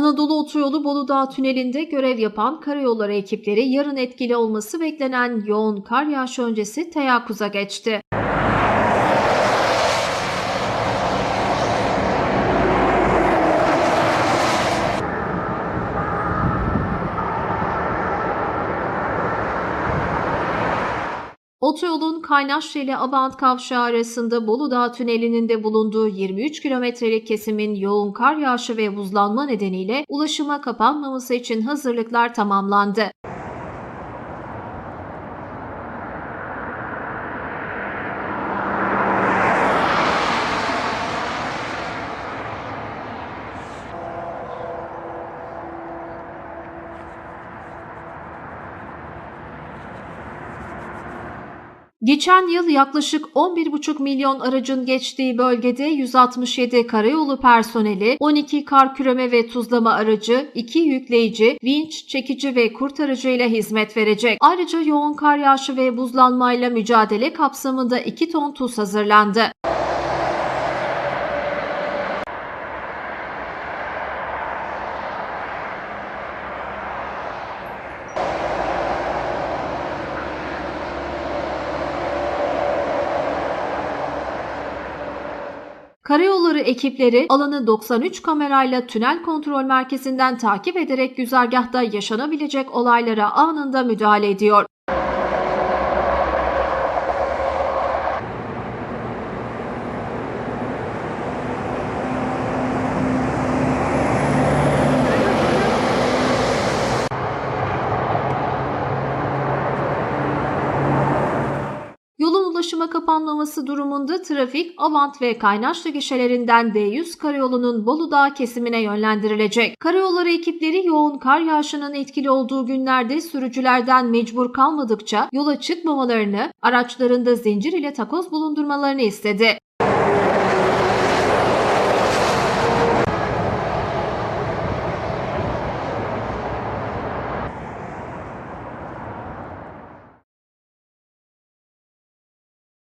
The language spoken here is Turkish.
Anadolu Otoyolu Bolu Dağı Tüneli'nde görev yapan karayolları ekipleri yarın etkili olması beklenen yoğun kar yağışı öncesi teyakkuza geçti. Otoyolun Kaynaşlı ile Abant Kavşağı arasında Bolu Dağı Tüneli'nin de bulunduğu 23 kilometrelik kesimin yoğun kar yağışı ve buzlanma nedeniyle ulaşıma kapanmaması için hazırlıklar tamamlandı. Geçen yıl yaklaşık 11,5 milyon aracın geçtiği bölgede 167 karayolu personeli, 12 kar küreme ve tuzlama aracı, 2 yükleyici, vinç, çekici ve kurtarıcı ile hizmet verecek. Ayrıca yoğun kar yağışı ve buzlanmayla mücadele kapsamında 2 ton tuz hazırlandı. Karayolları ekipleri alanı 93 kamerayla tünel kontrol merkezinden takip ederek güzergahta yaşanabilecek olaylara anında müdahale ediyor. Ulaşıma kapanmaması durumunda trafik Avant ve Kaynaşlı gişelerinden D100 karayolunun Bolu Dağı kesimine yönlendirilecek. Karayolları ekipleri yoğun kar yağışının etkili olduğu günlerde sürücülerden mecbur kalmadıkça yola çıkmamalarını, araçlarında zincir ile takoz bulundurmalarını istedi.